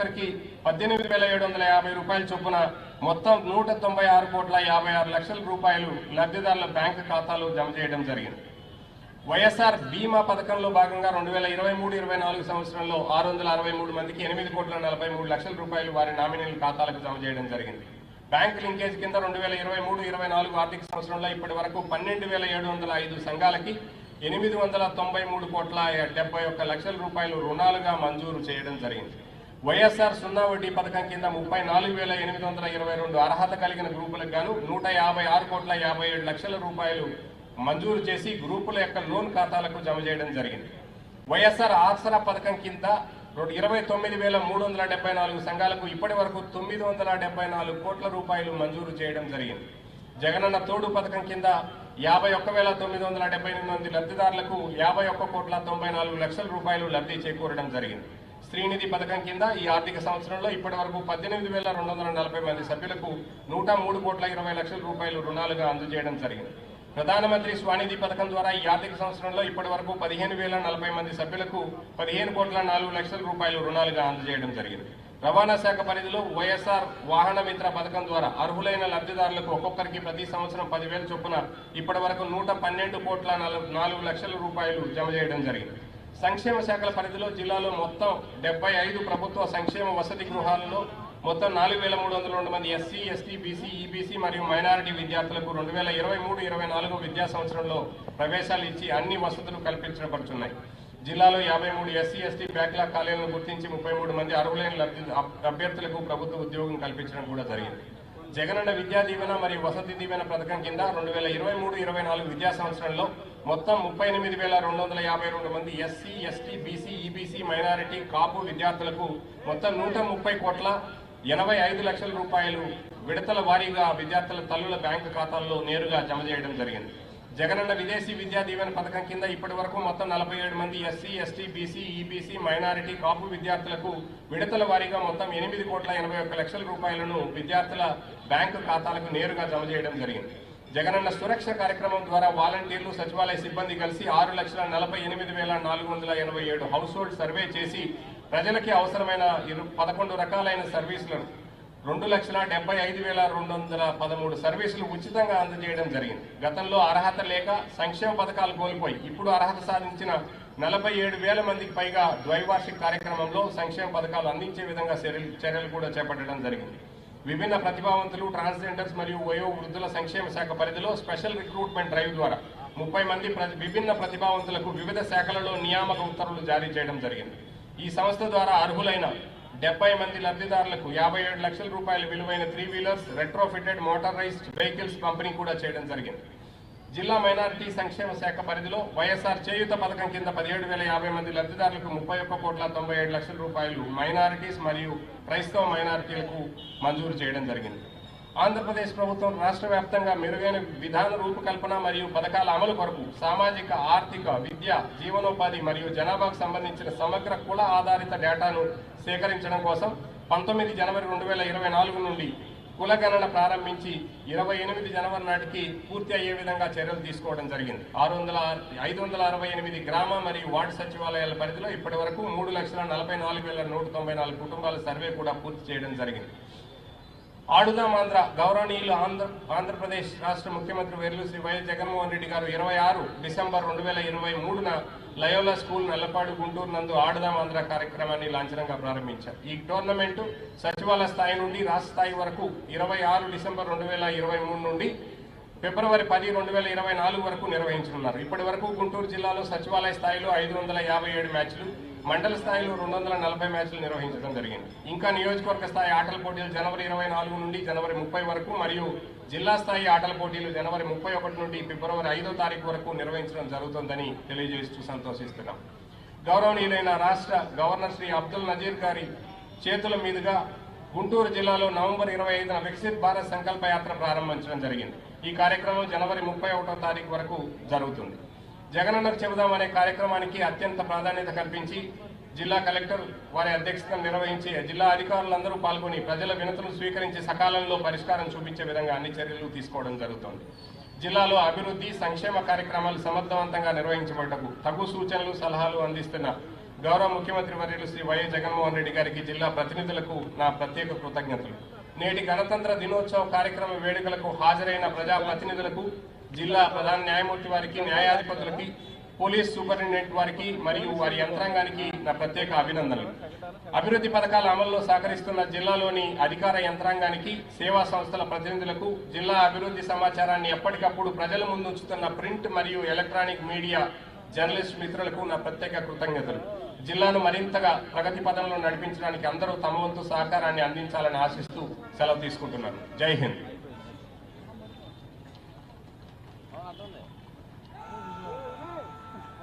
ఒక్కరికి పద్దెనిమిది వేల ఏడు వందల యాభై రూపాయల చొప్పున మొత్తం నూట తొంభై ఆరు కోట్ల యాభై ఆరు లక్షల రూపాయలు లబ్ధిదారుల బ్యాంకు ఖాతాలో జమ చేయడం జరిగింది. వైఎస్ఆర్ బీమా పథకంలో భాగంగా రెండు వేల ఇరవై మూడు ఇరవై నాలుగు సంవత్సరంలో ఆరు వందల అరవై మూడు మందికి ఎనిమిది కోట్ల నలభై మూడు లక్షల రూపాయలు వారి నామినీల ఖాతాలకు జమ చేయడం జరిగింది. బ్యాంక్ లింకేజ్ కింద రెండు వేల ఇరవై మూడు ఇరవై నాలుగు ఆర్థిక సంవత్సరంలో ఇప్పటి వరకు పన్నెండు వేల ఏడు వందల ఐదు సంఘాలకి ఎనిమిది వందల తొంభై మూడు కోట్ల డెబ్బై ఒక్క లక్షల రూపాయలు రుణాలుగా మంజూరు చేయడం జరిగింది. వైఎస్ఆర్ సున్నా వడ్డీ పథకం కింద ముప్పై నాలుగు వేల ఎనిమిది వందల ఇరవై రెండు అర్హత కలిగిన గ్రూపులకు గాను నూట యాభై ఆరు కోట్ల యాభై ఏడు లక్షల రూపాయలు మంజూరు చేసి గ్రూపుల యొక్క లోన్ ఖాతాలకు జమ చేయడం జరిగింది. వైఎస్ఆర్ ఆసరా పథకం కింద రెండు ఇరవై తొమ్మిది వేల మూడు వందల డెబ్బై నాలుగు సంఘాలకు ఇప్పటి వరకు తొమ్మిది వందల డెబ్బై నాలుగు కోట్ల రూపాయలు మంజూరు చేయడం జరిగింది. జగనన్న తోడు పథకం కింద యాభై ఒక్క వేల తొమ్మిది వందల డెబ్బై ఎనిమిది మంది లబ్ధిదారులకు యాభై ఒక్క కోట్ల తొంభై నాలుగు లక్షల రూపాయలు లబ్ధి చేకూరడం జరిగింది. శ్రీనిధి పథకం కింద ఈ ఆర్థిక సంవత్సరంలో ఇప్పటి వరకు పద్దెనిమిది వేల రెండు వందల నలభై మంది సభ్యులకు నూట మూడు కోట్ల ఇరవై లక్షల రూపాయలు రుణాలుగా అందజేయడం జరిగింది. ప్రధానమంత్రి స్వానిధి పథకం ద్వారా ఈ ఆర్థిక సంవత్సరంలో ఇప్పటి వరకు పదిహేను వేల నలభై మంది సభ్యులకు పదిహేను కోట్ల నాలుగు లక్షల రూపాయలు రుణాలుగా అందజేయడం జరిగింది. రవాణా శాఖ పరిధిలో వైఎస్ఆర్ వాహన మిత్ర పథకం ద్వారా అర్హులైన లబ్ధిదారులకు ఒక్కొక్కరికి ప్రతి సంవత్సరం పదివేల చొప్పున ఇప్పటి వరకు నూట పన్నెండు కోట్ల నాలుగు లక్షల రూపాయలు జమ చేయడం జరిగింది. సంక్షేమ శాఖల పరిధిలో జిల్లాలో మొత్తం డెబ్బై ఐదు ప్రభుత్వ సంక్షేమ వసతి గృహాలలో మొత్తం నాలుగు వేల మూడు వందల రెండు మంది ఎస్సీ ఎస్టీ బీసీ ఈబీసీ మరియు మైనారిటీ విద్యార్థులకు రెండు వేల ఇరవై మూడు ఇరవై నాలుగు విద్యా సంవత్సరంలో ప్రవేశాలు ఇచ్చి అన్ని వసతులు కల్పించబడుతున్నాయి. జిల్లాలో యాభై మూడు ఎస్సీ ఎస్టీ బ్యాక్లాగ్ కాలేజీలను గుర్తించి ముప్పై మూడు మంది అర్హులైన లబ్ధి అభ్యర్థులకు ప్రభుత్వ ఉద్యోగం కల్పించడం కూడా జరిగింది. జగనన్న విద్యా దీవెన మరియు వసతి దీవెన పథకం కింద రెండు వేల ఇరవై మూడు ఇరవై నాలుగు విద్యా సంవత్సరంలో మొత్తం ముప్పై ఎనిమిది వేల రెండు వందల యాభై రెండు మంది SC ST BC EBC minority Kapu విద్యార్థులకు మొత్తం నూట ముప్పై కోట్ల ఎనభై ఐదు లక్షల రూపాయలు విడతల వారీగా విద్యార్థుల తల్లుల బ్యాంకు ఖాతాల్లో నేరుగా జమ చేయడం జరిగింది. జగనన్న విదేశీ విద్యా దీవెన పథకం కింద ఇప్పటి వరకు మొత్తం నలభై ఏడు మంది SC ST BC EBC minority Kapu విద్యార్థులకు విడతల వారీగా మొత్తం ఎనిమిది కోట్ల ఎనభై ఒక్క లక్షల రూపాయలను విద్యార్థుల బ్యాంకు ఖాతాలకు నేరుగా జమ చేయడం జరిగింది. జగనన్న సురక్ష కార్యక్రమం ద్వారా వాలంటీర్లు సచివాలయ సిబ్బంది కలిసి ఆరు లక్షల నలభై ఎనిమిది వేల నాలుగు వందల ఎనభై ఏడు హౌస్ హోల్డ్ సర్వే చేసి ప్రజలకి అవసరమైన ఇరు పదకొండు రకాలైన సర్వీసులను రెండు లక్షల డెబ్బై ఐదు వేల రెండు వందల పదమూడు సర్వీసులు ఉచితంగా అందజేయడం జరిగింది. గతంలో అర్హత లేక సంక్షేమ పథకాలు కోల్పోయి ఇప్పుడు అర్హత సాధించిన నలభై ఏడు వేల మందికి పైగా ద్వైవార్షిక కార్యక్రమంలో సంక్షేమ పథకాలు అందించే విధంగా చర్యలు చర్యలు కూడా చేపట్టడం జరిగింది. విభిన్న ప్రతిభావంతులు ట్రాన్స్జెండర్స్ మరియు వయో వృద్ధుల సంక్షేమ శాఖ పరిధిలో స్పెషల్ రిక్రూట్మెంట్ డ్రైవ్ ద్వారా ముప్పై మంది ప్ర- విభిన్న ప్రతిభావంతులకు వివిధ శాఖలలో నియామక ఉత్తర్వులు జారీ చేయడం జరిగింది. ఈ సంస్థ ద్వారా అర్హులైన డెబ్బై మంది లబ్ధిదారులకు యాభై ఏడు లక్షల రూపాయల విలువైన three wheelers retrofitted motorised vehicles పంపిణీ కూడా చేయడం జరిగింది. జిల్లా మైనారిటీ సంక్షేమ శాఖ పరిధిలో వైఎస్ఆర్ చేయూత పథకం కింద పదిహేడు వేల యాభై మంది లబ్ధిదారులకు ముప్పై ఒక్క కోట్ల తొంభై ఏడు లక్షల రూపాయలు మైనారిటీస్ మరియు క్రైస్తవ మైనారిటీలకు మంజూరు చేయడం జరిగింది. ఆంధ్రప్రదేశ్ ప్రభుత్వం రాష్ట్ర వ్యాప్తంగా మెరుగైన విధాన రూపకల్పన మరియు పథకాల అమలు కొరకు సామాజిక ఆర్థిక విద్య జీవనోపాధి మరియు జనాభాకు సంబంధించిన సమగ్ర కుల ఆధారిత డేటాను సేకరించడం కోసం పంతొమ్మిది జనవరి రెండు వేల ఇరవై నాలుగు నుండి కులగణన ప్రారంభించి ఇరవై ఎనిమిది జనవరి నాటికి పూర్తి అయ్యే విధంగా చర్యలు తీసుకోవడం జరిగింది. ఆరు వందల ఐదు వందల అరవై ఎనిమిది గ్రామ మరియు వార్డు సచివాలయాల పరిధిలో ఇప్పటి వరకు మూడు లక్షల నలభై నాలుగు వేల నూట తొంభై నాలుగు కుటుంబాల సర్వే కూడా పూర్తి చేయడం జరిగింది. ఆడుదాం ఆంధ్ర గౌరవనీయులు ఆంధ్ర ఆంధ్రప్రదేశ్ రాష్ట్ర ముఖ్యమంత్రి వేర్లు శ్రీ వైఎస్ జగన్మోహన్ రెడ్డి గారు ఇరవై ఆరు డిసెంబర్ రెండు వేల ఇరవై మూడున లయోలా స్కూల్ నల్లపాడు గుంటూరు నందు ఆడదాం ఆంధ్ర కార్యక్రమాన్ని లాంఛనంగా ప్రారంభించారు. ఈ టోర్నమెంటు సచివాలయ స్థాయి నుండి రాష్ట్ర స్థాయి వరకు ఇరవై ఆరు డిసెంబర్ రెండు వేల ఇరవై మూడు నుండి ఫిబ్రవరి పది రెండు వేల ఇరవై నాలుగు వరకు నిర్వహించనున్నారు. ఇప్పటి వరకు గుంటూరు జిల్లాలో సచివాలయ స్థాయిలో ఐదు వందల యాభై ఏడు మ్యాచ్లు మండల స్థాయిలో రెండు వందల నలభై మ్యాచ్లు నిర్వహించడం జరిగింది. ఇంకా నియోజకవర్గ స్థాయి ఆటల పోటీలు జనవరి ఇరవై నాలుగు నుండి జనవరి ముప్పై వరకు మరియు జిల్లా స్థాయి ఆటల పోటీలు జనవరి ముప్పై ఒకటి నుండి ఫిబ్రవరి ఐదో తారీఖు వరకు నిర్వహించడం జరుగుతుందని తెలియజేస్తూ సంతోషిస్తున్నాం. గౌరవనీయులైన రాష్ట్ర గవర్నర్ శ్రీ అబ్దుల్ నజీర్ గారి చేతుల మీదుగా గుంటూరు జిల్లాలో నవంబర్ ఇరవై ఐదున వికసిత్ భారత్ సంకల్ప యాత్ర ప్రారంభించడం జరిగింది. ఈ కార్యక్రమం జనవరి ముప్పై ఒకటో తారీఖు వరకు జరుగుతుంది. జగనన్నకు చెబుదాం అనే కార్యక్రమానికి అత్యంత ప్రాధాన్యత కల్పించి జిల్లా కలెక్టర్ వారి అధ్యక్షతన నిర్వహించి జిల్లా అధికారులందరూ పాల్గొని ప్రజల వినతులు స్వీకరించి సకాలంలో పరిష్కారం చూపించే విధంగా అన్ని చర్యలు తీసుకోవడం జరుగుతోంది. జిల్లాలో అభివృద్ధి సంక్షేమ కార్యక్రమాలు సమర్థవంతంగా నిర్వహించబడ్డకు తగు సూచనలు సలహాలు అందిస్తున్న గౌరవ ముఖ్యమంత్రి వర్యులు శ్రీ వైఎస్ జగన్మోహన్ రెడ్డి గారికి జిల్లా ప్రతినిధులకు నా ప్రత్యేక కృతజ్ఞతలు. నేటి గణతంత్ర దినోత్సవ కార్యక్రమ వేడుకలకు హాజరైన ప్రజా ప్రతినిధులకు జిల్లా ప్రధాన న్యాయమూర్తి వారికి న్యాయాధిపతులకి పోలీస్ సూపరింటెండెంట్ వారికి మరియు వారి యంత్రాంగానికి నా ప్రత్యేక అభినందనలు. అభివృద్ధి పథకాల అమల్లో సహకరిస్తున్న జిల్లాలోని అధికార యంత్రాంగానికి సేవా సంస్థల ప్రతినిధులకు జిల్లా అభివృద్ధి సమాచారాన్ని ఎప్పటికప్పుడు ప్రజల ముందు ఉంచుతున్న ప్రింట్ మరియు ఎలక్ట్రానిక్ మీడియా జర్నలిస్ట్ మిత్రులకు నా ప్రత్యేక కృతజ్ఞతలు. జిల్లాను మరింతగా ప్రగతి పదంలో నడిపించడానికి అందరూ తమ వంతు సహకారాన్ని అందించాలని ఆశిస్తూ సెలవు తీసుకుంటున్నాను. జై హింద్.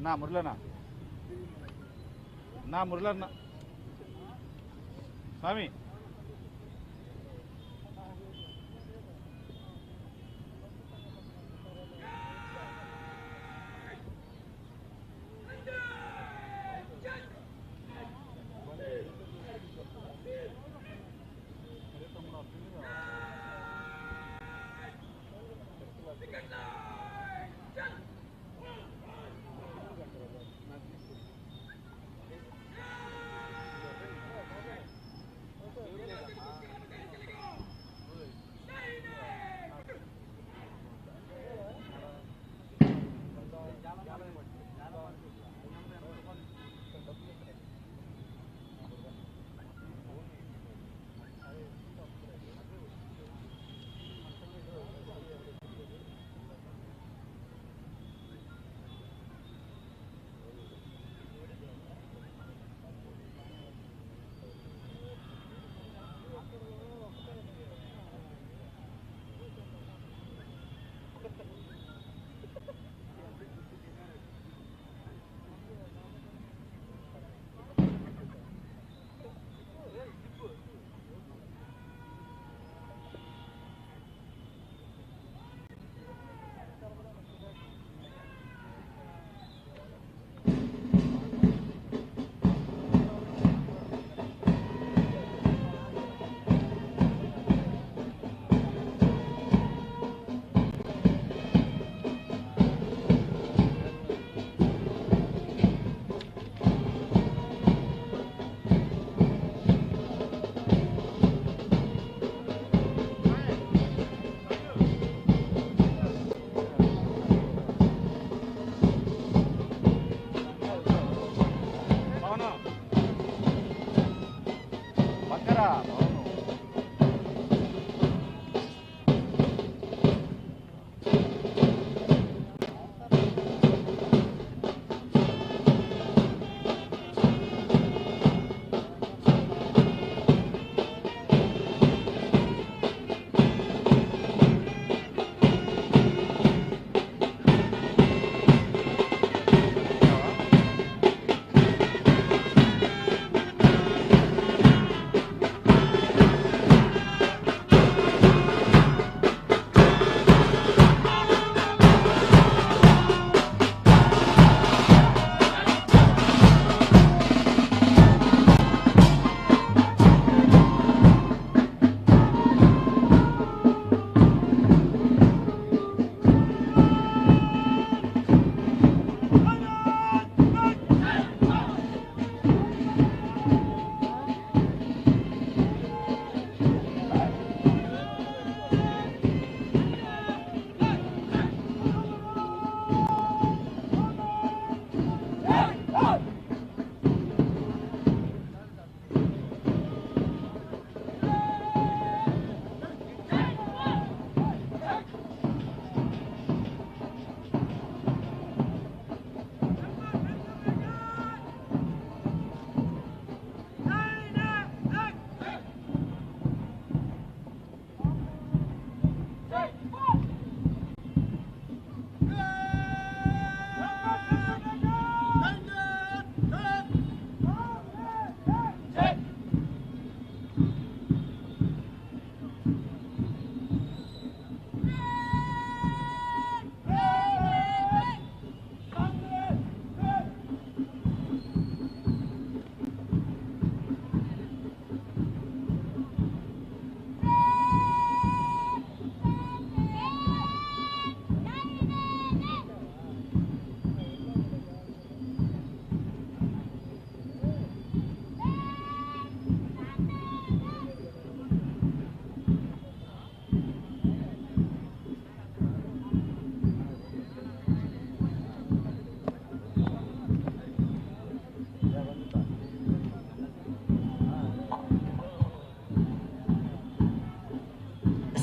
అన్నా మురళన్న అన్నా మురళన్న స్వామి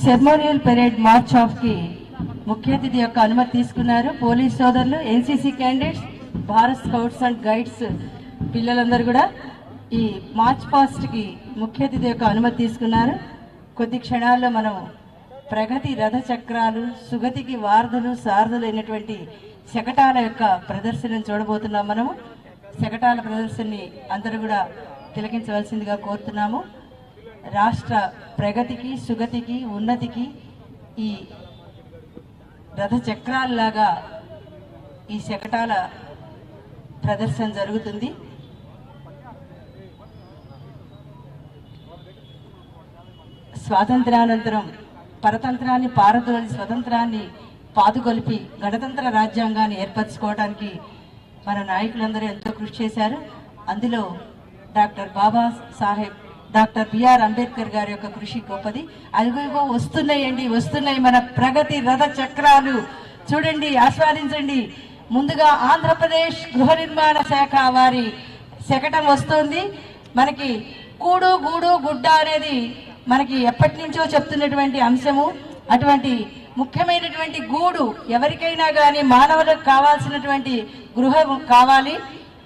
సెర్మోనియల్ పెరేడ్ మార్చ్ ఆఫ్కి ముఖ్య అతిథి యొక్క అనుమతి తీసుకున్నారు. పోలీస్ సోదరులు NCC candidates Bharat scouts and guides పిల్లలందరూ కూడా ఈ మార్చ్ పాస్ట్కి ముఖ్య అతిథి యొక్క అనుమతి తీసుకున్నారు. కొద్ది క్షణాల్లో మనం ప్రగతి రథ చక్రాలు సుగతికి వారధులు సారథులు అయినటువంటి శకటాల యొక్క ప్రదర్శనను చూడబోతున్నాం మనము. శకటాల ప్రదర్శనని అందరూ కూడా తిలకించవలసిందిగా కోరుతున్నాము. రాష్ట్ర ప్రగతికి సుగతికి ఉన్నతికి ఈ రథ చక్రాల్లాగా ఈ శకటాల ప్రదర్శన జరుగుతుంది. స్వాతంత్రానంతరం పరతంత్రాన్ని పారదోలి స్వతంత్రాన్ని పాదుకొలిపి గణతంత్ర రాజ్యాంగాన్ని ఏర్పరచుకోవడానికి మన నాయకులందరూ ఎంతో కృషి చేశారు. అందులో doctor Baba Saheb doctor BR Ambedkar గారి యొక్క కృషి గొప్పది. అదిగో వస్తున్నాయండి వస్తున్నాయి మన ప్రగతి రథ చక్రాలు. చూడండి ఆస్వాదించండి. ముందుగా ఆంధ్రప్రదేశ్ గృహ నిర్మాణ శాఖ వారి శకటం వస్తుంది. మనకి కూడు గూడు గుడ్డ అనేది మనకి ఎప్పటి నుంచో చెప్తున్నటువంటి అంశము. అటువంటి ముఖ్యమైనటువంటి గూడు ఎవరికైనా కానీ మానవులకు కావాల్సినటువంటి గృహం కావాలి.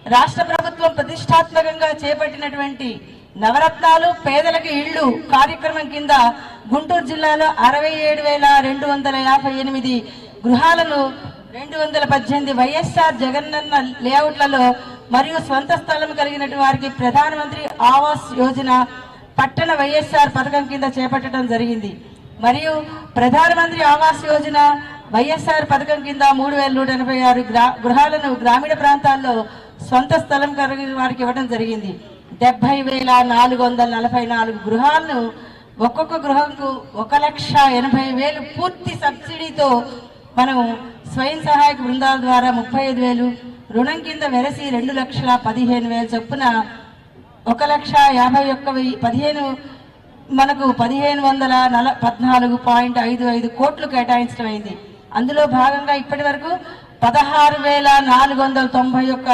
రాష్ట్ర ప్రభుత్వం ప్రతిష్టాత్మకంగా చేపట్టినటువంటి నవరత్నాలు పేదలకు ఇళ్ళు కార్యక్రమం కింద గుంటూరు జిల్లాలో అరవై ఏడు వేల రెండు వందల యాభై ఎనిమిది గృహాలను రెండు వందల పద్దెనిమిది వైఎస్ఆర్ జగనన్న లేఅవుట్లలో మరియు స్వంత స్థలం కలిగిన వారికి ప్రధానమంత్రి ఆవాస్ యోజన పట్టణ వైఎస్ఆర్ పథకం కింద చేపట్టడం జరిగింది. మరియు ప్రధానమంత్రి ఆవాస్ యోజన వైఎస్ఆర్ పథకం కింద మూడు వేల నూట ఎనభై ఆరు గ్రా గృహాలను గ్రామీణ ప్రాంతాల్లో సొంత స్థలం కలిగిన వారికి ఇవ్వడం జరిగింది. డెబ్బై వేల నాలుగు వందల నలభై నాలుగు గృహాలను ఒక్కొక్క గృహంకు ఒక లక్ష ఎనభై వేలు పూర్తి సబ్సిడీతో మనం స్వయం సహాయక బృందాల ద్వారా ముప్పై ఐదు వేలు రుణం కింద వెరసి రెండు లక్షల పదిహేను వేలు చొప్పున ఒక లక్ష యాభై ఒక్క వెయ్యి పదిహేను మనకు పదిహేను వందల నల పద్నాలుగు పాయింట్ ఐదు ఐదు కోట్లు కేటాయించడం అయింది. అందులో భాగంగా ఇప్పటి వరకు పదహారు వేల నాలుగు వందల తొంభై ఒక్క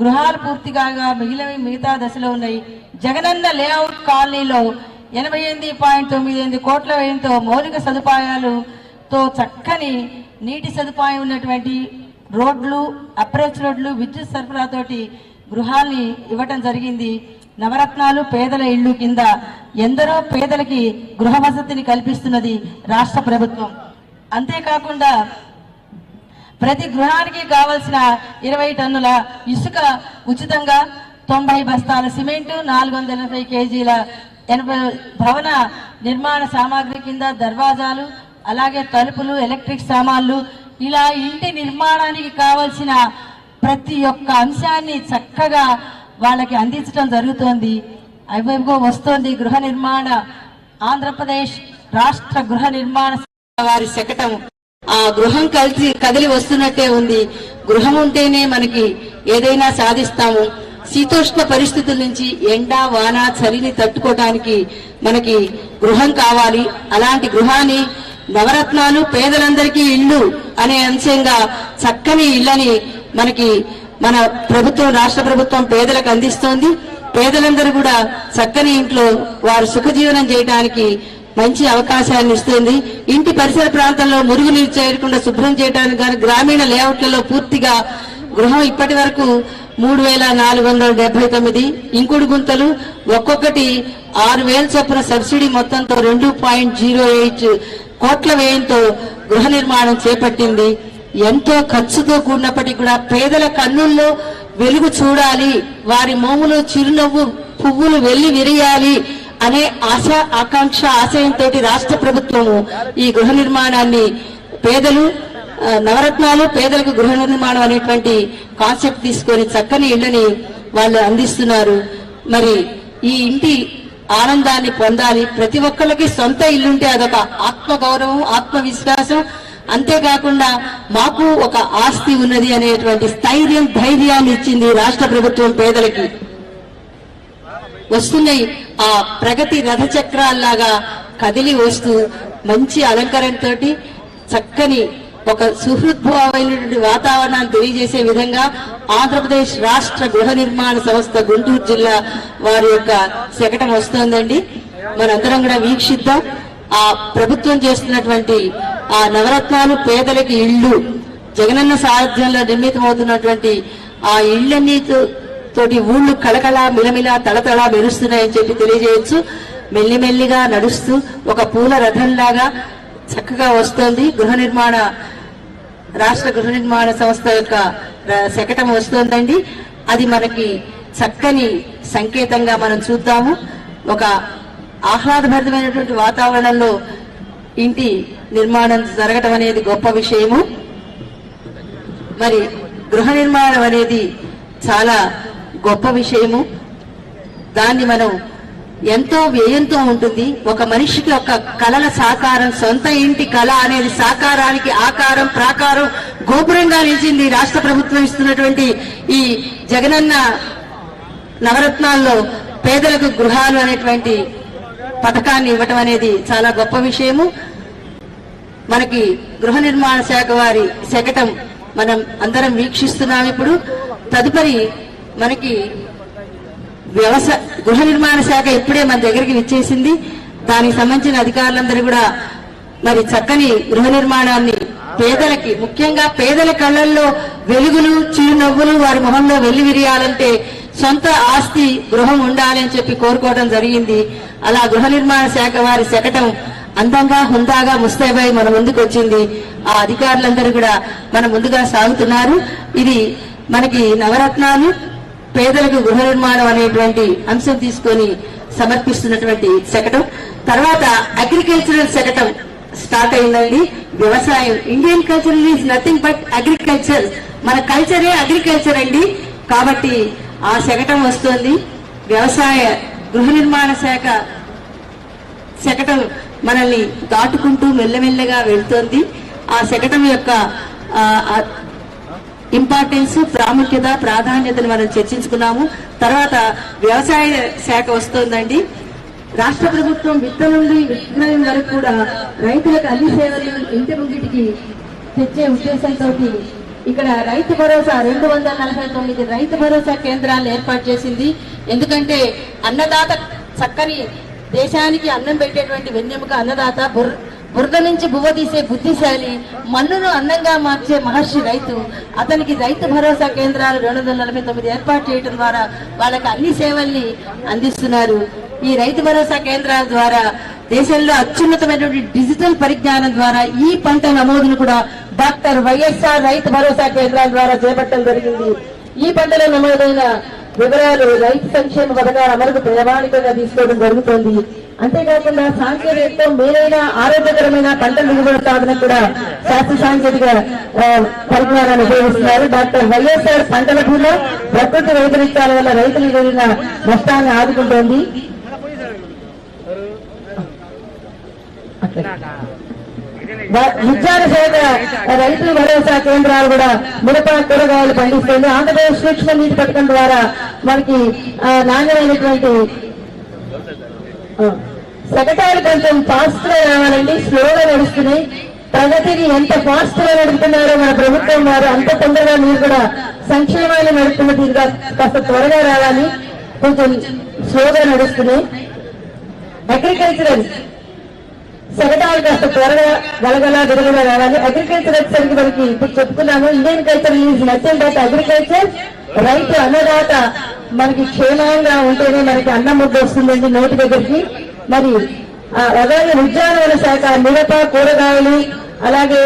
గృహాలు పూర్తి కాగా మిగిలినవి మిగతా దశలో ఉన్నాయి. జగనన్న లేఅవుట్ కాలనీలో ఎనభై ఎనిమిది పాయింట్ తొమ్మిది ఎనిమిది కోట్ల వ్యయంతో మౌలిక సదుపాయాలుతో చక్కని నీటి సదుపాయం ఉన్నటువంటి రోడ్లు అప్రోచ్ రోడ్లు విద్యుత్ సరఫరాతోటి గృహాల్ని ఇవ్వటం జరిగింది. నవరత్నాలు పేదల ఇళ్ళు కింద ఎందరో పేదలకి గృహ వసతిని కల్పిస్తున్నది రాష్ట్ర ప్రభుత్వం. అంతేకాకుండా ప్రతి గృహానికి కావలసిన ఇరవై టన్నుల ఇసుక ఉచితంగా తొంభై బస్తాల సిమెంటు నాలుగు వందల ఎనభై కేజీల ఎనభై భవన నిర్మాణ సామాగ్రి కింద దర్వాజాలు అలాగే తలుపులు ఎలక్ట్రిక్ సామాన్లు. ఇలా ఇంటి నిర్మాణానికి కావలసిన ప్రతి ఒక్క అంశాన్ని చక్కగా వాళ్ళకి అందించడం జరుగుతోంది. అవేవో వస్తోంది గృహ నిర్మాణ ఆంధ్రప్రదేశ్ రాష్ట్ర గృహ నిర్మాణ వారి శకటం. ఆ గృహం కలిసి కదిలి వస్తున్నట్టే ఉంది. గృహం ఉంటేనే మనకి ఏదైనా సాధిస్తాము. శీతోష్ణ పరిస్థితుల నుంచి ఎండ వాన చలిని తట్టుకోవడానికి మనకి గృహం కావాలి. అలాంటి గృహాన్ని నవరత్నాలు పేదలందరికీ ఇల్లు అనే అంశంగా చక్కని ఇళ్ళని మనకి మన ప్రభుత్వం రాష్ట్ర ప్రభుత్వం పేదలకు అందిస్తోంది. పేదలందరూ కూడా చక్కని ఇంట్లో వారు సుఖజీవనం చేయడానికి మంచి అవకాశాన్ని ఇస్తుంది. ఇంటి పరిసర ప్రాంతంలో మురుగునీరు చేరకుండా శుభ్రం చేయడానికి కానీ గ్రామీణ లేఅవుట్లలో పూర్తిగా గృహం ఇప్పటి వరకు మూడు వేల నాలుగు వందల డెబ్బై తొమ్మిది. ఇంకుడు గుంతలు ఒక్కొక్కటి ఆరు వేల చొప్పున సబ్సిడీ మొత్తంతో రెండు పాయింట్ జీరో ఎయిట్ కోట్ల వ్యయంతో గృహ నిర్మాణం చేపట్టింది. ఎంతో ఖర్చుతో కూడినప్పటికీ కూడా పేదల కన్నుల్లో వెలుగు చూడాలి. వారి మోములు చిరునవ్వు పువ్వులు వెళ్ళి విరియాలి. అనే ఆశ ఆకాంక్ష ఆశయంతో రాష్ట్ర ప్రభుత్వము ఈ గృహ నిర్మాణాన్ని పేదలు నవరత్నాలు పేదలకు గృహ నిర్మాణం అనేటువంటి కాన్సెప్ట్ తీసుకొని చక్కని ఇళ్ళని వాళ్ళు అందిస్తున్నారు. మరి ఈ ఇంటి ఆనందాన్ని పొందాలి. ప్రతి ఒక్కళ్ళకి సొంత ఇల్లుంటే అదొక ఆత్మగౌరవం ఆత్మవిశ్వాసం. అంతేకాకుండా మాకు ఒక ఆస్తి ఉన్నది అనేటువంటి స్థైర్యం ధైర్యాన్ని ఇచ్చింది రాష్ట్ర ప్రభుత్వం పేదలకి. వస్తున్నాయి. ఆ ప్రగతి రథ చక్రాల్లాగా కదిలి వస్తూ మంచి అలంకరణతో చక్కని ఒక సుహృద్భావమైనటువంటి వాతావరణాన్ని తెలియజేసే విధంగా ఆంధ్రప్రదేశ్ రాష్ట్ర గృహ నిర్మాణ సంస్థ గుంటూరు జిల్లా వారి యొక్క శకటం వస్తోందండి. మనందరం కూడా వీక్షిద్దాం. ఆ ప్రభుత్వం చేస్తున్నటువంటి ఆ నవరత్నాలు పేదలకి ఇళ్ళు జగనన్న సాధ్యంలో నిర్మితమవుతున్నటువంటి ఆ ఇళ్ళన్నీతో తోటి ఊళ్ళు కళకళ మిలమిల తళతళ మెరుస్తున్నాయని చెప్పి తెలియజేయొచ్చు. మెల్లిమెల్లిగా నడుస్తూ ఒక పూల రథంలాగా చక్కగా వస్తోంది. గృహ నిర్మాణ రాష్ట్ర గృహ నిర్మాణ సంస్థ యొక్క శకటం వస్తోందండి. అది మనకి చక్కని సంకేతంగా మనం చూద్దాము. ఒక ఆహ్లాదభరితమైనటువంటి వాతావరణంలో ఇంటి నిర్మాణం జరగటం అనేది గొప్ప విషయము. మరి గృహ నిర్మాణం అనేది చాలా గొప్ప విషయము. దాన్ని మనం ఎంతో వ్యయంతో ఉంటుంది. ఒక మనిషికి ఒక కళల సాకారం సొంత ఇంటి కళ అనేది సాకారానికి ఆకారం ప్రాకారం గోపురంగా నిలిచింది రాష్ట్ర ప్రభుత్వం ఇస్తున్నటువంటి ఈ జగనన్న నవరత్నాల్లో పేదలకు గృహాలు అనేటువంటి పథకాన్ని ఇవ్వటం అనేది చాలా గొప్ప విషయము. మనకి గృహ నిర్మాణ శాఖ వారి శకటం మనం అందరం వీక్షిస్తున్నాం ఇప్పుడు. తదుపరి మనకి వ్యవసాయ గృహ నిర్మాణ శాఖ ఇప్పుడే మన దగ్గరికి విచ్చేసింది. దానికి సంబంధించిన అధికారులందరూ కూడా మరి చక్కని గృహ నిర్మాణాన్ని పేదలకి ముఖ్యంగా పేదల కళ్ళల్లో వెలుగులు చిరునవ్వులు వారి మొహంలో వెళ్ళి విరియాలంటే సొంత ఆస్తి గృహం ఉండాలి అని చెప్పి కోరుకోవడం జరిగింది. అలా గృహ నిర్మాణ శాఖ వారి శకటం అందంగా హుందాగా ముస్తాబాయి మన ముందుకు వచ్చింది. ఆ అధికారులందరూ కూడా మన ముందుగా సాగుతున్నారు. ఇది మనకి నవరత్నాలు. పేదలకు గృహ నిర్మాణం అనేటువంటి అంశం తీసుకొని సమర్పిస్తున్నటువంటి శకటం. తర్వాత అగ్రికల్చరల్ శకటం స్టార్ట్ అయిందండి. వ్యవసాయం Indian culture is nothing but agriculture మన కల్చరే అగ్రికల్చర్ అండి. కాబట్టి ఆ శకటం వస్తుంది. వ్యవసాయ గృహ నిర్మాణ శాఖ శకటం మనల్ని దాటుకుంటూ మెల్లమెల్లగా వెళ్తోంది. ఆ శకటం యొక్క ఇంపార్టెన్స్ ప్రాముఖ్యత ప్రాధాన్యతను మనం చర్చించుకున్నాము. తర్వాత వ్యవసాయ శాఖ వస్తోందండి. రాష్ట్ర ప్రభుత్వం విత్తనం నుండి విక్రయం వరకు కూడా రైతులకు అన్ని సేవలు ఇంటి ముంగిటికి తెచ్చే ఉద్దేశంతో ఇక్కడ రైతు భరోసా రెండు వందల నలభై తొమ్మిది రైతు భరోసా కేంద్రాలను ఏర్పాటు చేసింది. ఎందుకంటే అన్నదాత చక్కని దేశానికి అన్నం పెట్టేటువంటి వెన్నెముక అన్నదాత బుర్ర బురద నుంచి బువ్వ తీసే బుద్ధిశాలి మన్నును అందంగా మార్చే మహర్షి రైతు అతనికి రైతు భరోసా కేంద్రాలు రెండు వందల నలభై తొమ్మిది ఏర్పాటు చేయడం ద్వారా వాళ్ళకి అన్ని సేవల్ని అందిస్తున్నారు. ఈ రైతు భరోసా కేంద్రాల ద్వారా దేశంలో అత్యున్నతమైనటువంటి డిజిటల్ పరిజ్ఞానం ద్వారా ఈ పంట నమోదును కూడా డాక్టర్ వైఎస్ఆర్ రైతు భరోసా కేంద్రాల ద్వారా చేపట్టడం జరిగింది. ఈ పంటలో నమోదైన వివరాలు రైతు సంక్షేమ పథకాల అమలుకు ప్రామాణికంగా తీసుకోవడం జరుగుతోంది. అంతేకాకుండా సాంకేతికతో మేలైన ఆరోగ్యకరమైన పంటలు దిగుబడి సాధన కూడా శాస్త్ర సాంకేతిక పరిజ్ఞానాన్ని ఉపయోగిస్తున్నారు. డాక్టర్ వైఎస్ఆర్ పంటల భూమిలో ప్రకృతి వైపరీత్యాల వల్ల రైతులు జరిగిన నష్టాన్ని ఆదుకుంటోంది. వ- విజ్ఞాన శాఖ రైతు భరోసా కేంద్రాలు కూడా మిరప కూరగాయలు పండిస్తుంది. ఆంధ్రప్రదేశ్ సూక్ష్మ నీటి పథకం ద్వారా మనకి నాణ్యమైనటువంటి ఆ, కొంచెం ఫాస్ట్గా రావాలండి స్లోగా నడుస్తున్నాయి. ప్రగతిని ఎంత ఫాస్ట్గా నడుపుతున్నారో మన ప్రభుత్వం వారు అంత తొందరగా మీరు కూడా సంక్షేమాన్ని నడుపుతున్న తీరుగా కాస్త త్వరగా రావాలి. కొంచెం స్లోగా నడుస్తున్నాయి. అగ్రికల్చరల్. సగటాలు కాస్త త్వరగా గలగల విరగల రావాలి. అగ్రికల్చర్ వచ్చేసరికి మనకి ఇప్పుడు చెప్పుకున్నాము Indian culture is nothing but agriculture రైతు అన్నదాత మనకి క్షేమంగా ఉంటేనే మనకి అన్నం ముద్ద వస్తుందండి నోటి దగ్గరికి. మరి అలాగే ఉద్యానవన శాఖ మిరప కూరగాయలు అలాగే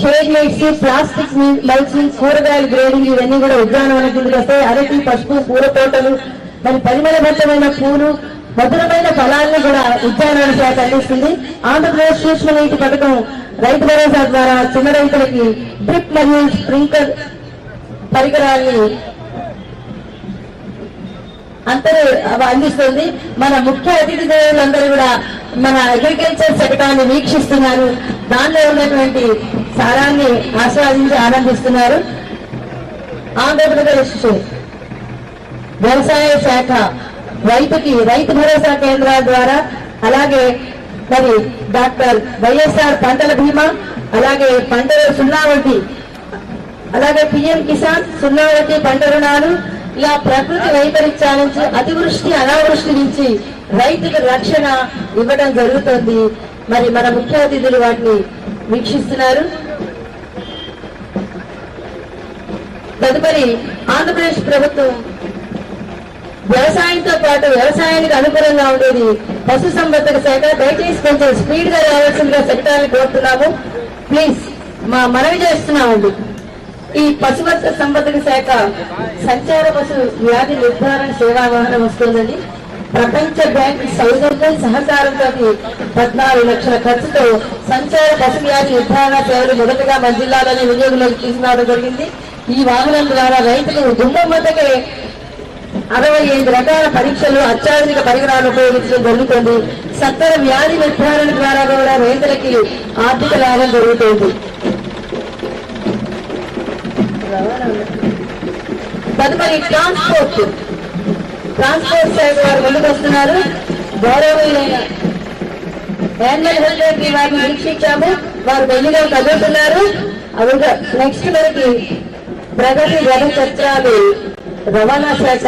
షేడ్ లైట్స్ ప్లాస్టిక్ లైట్స్ కూరగాయలు గ్రేడింగ్ ఇవన్నీ కూడా ఉద్యానవన కిందకి వస్తాయి. అరటి పసుపు పూల తోటలు మరి పరిమళభరితమైన పూలు మధురమైన ఫలాలను కూడా ఉద్యానవన శాఖ అందిస్తుంది. ఆంధ్రప్రదేశ్ సూక్ష్మ నీటి పథకం రైతు భరోసా ద్వారా చిన్న రైతులకి డ్రిప్ మరియు స్ప్రింక్లర్ పరికరాల్ని అందరూ అందిస్తుంది. మన ముఖ్య అతిథి దేవులందరూ కూడా మన అగ్రికల్చర్ శకటాన్ని వీక్షిస్తున్నారు. దానిలో ఉన్నటువంటి సారాన్ని ఆస్వాదించి ఆనందిస్తున్నారు. ఆంధ్రప్రదేశ్ వ్యవసాయ శాఖ రైతుకి రైతు భరోసా కేంద్రాల ద్వారా అలాగే మరి డాక్టర్ వైఎస్ఆర్ పంటల బీమా అలాగే పంటల సున్నా వడ్డీ అలాగే పిఎం కిసాన్ సున్నా వడ్డీ పంట రుణాలు ఇలా ప్రకృతి వైపరీత్యాల నుంచి అతివృష్టి అనావృష్టి నుంచి రైతుకు రక్షణ ఇవ్వడం జరుగుతుంది. మరి మన ముఖ్య అతిథులు వాటిని వీక్షిస్తున్నారు. తదుపరి ఆంధ్రప్రదేశ్ ప్రభుత్వం వ్యవసాయంతో పాటు వ్యవసాయానికి అనుకూలంగా ఉండేది పశు సంవర్ధక శాఖ. దయచేసి కొంచెం స్పీడ్గా రావాల్సిందిగా సెక్టార్ని కోరుతున్నాము. ప్లీజ్ మా మనవి చేస్తున్నామండి. ఈ పశువర్ధ సంవర్ధక శాఖ సంచార పశు వ్యాధి నిర్ధారణ సేవా వాహనం వస్తుందని ప్రపంచ బ్యాంక్ సౌజన్యం సహకారంతో పద్నాలుగు లక్షల ఖర్చుతో సంచార పశు వ్యాధి నిర్ధారణ సేవలు మొదటగా మన జిల్లాలోనే వినియోగంలోకి తీసుకురావడం జరిగింది. ఈ వాహనం ద్వారా రైతులు గుమ్మం వద్దకే అరవై ఐదు రకాల పరీక్షలు అత్యాధునిక పరికరాలు ఉపయోగించడం జరుగుతుంది సత్తర వ్యాధి నిర్ధారణ ద్వారా కూడా రైతులకి ఆర్థిక లాభం జరుగుతుంది. తదుపరి ట్రాన్స్పోర్ట్ ట్రాన్స్పోర్ట్ శాఖ వారు ముందుకు వస్తున్నారు. గౌరవమైన యాన్యువల్ హెల్త్ వారిని వీక్షించాము. వారు బెల్లిగా కదులుతున్నారు అవుగా నెక్స్ట్ మనకి ప్రగతి జన చక్రాలు రవాణా శాఖ